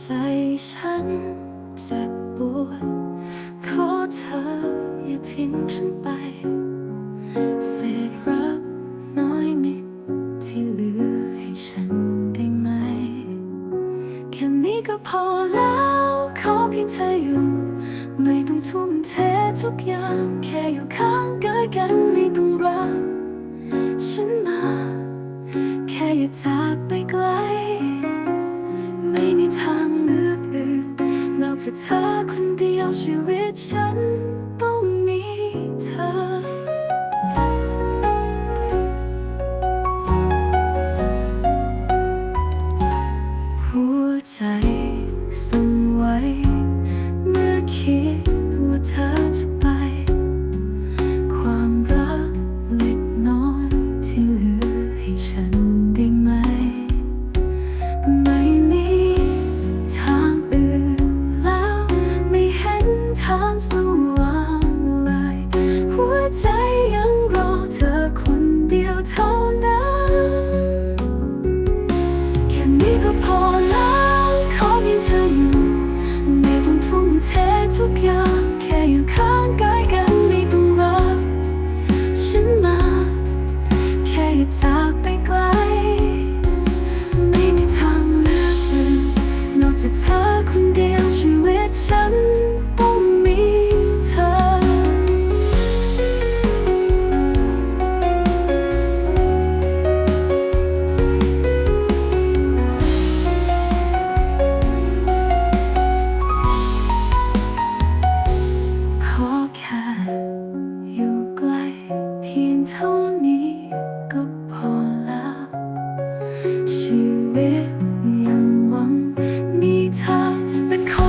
ใจฉันเจ็บปวดขอเธออย่าทิ้งฉันไป เศษรักน้อยนิดที่เหลือให้ฉันได้ไหม แค่นี้ก็พอแล้วขอพียเธออยู่ ไม่ต้องทุ่มเททุกอย่าง แค่อยู่ข้างกายกันไม่ต้อง it's hard couldn't deal ทางสว่างลายหัวใจยัง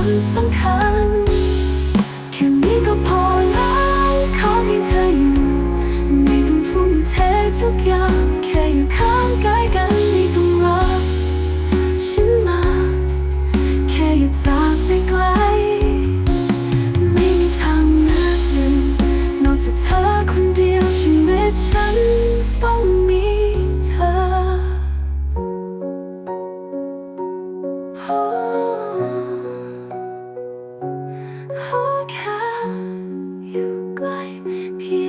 เล้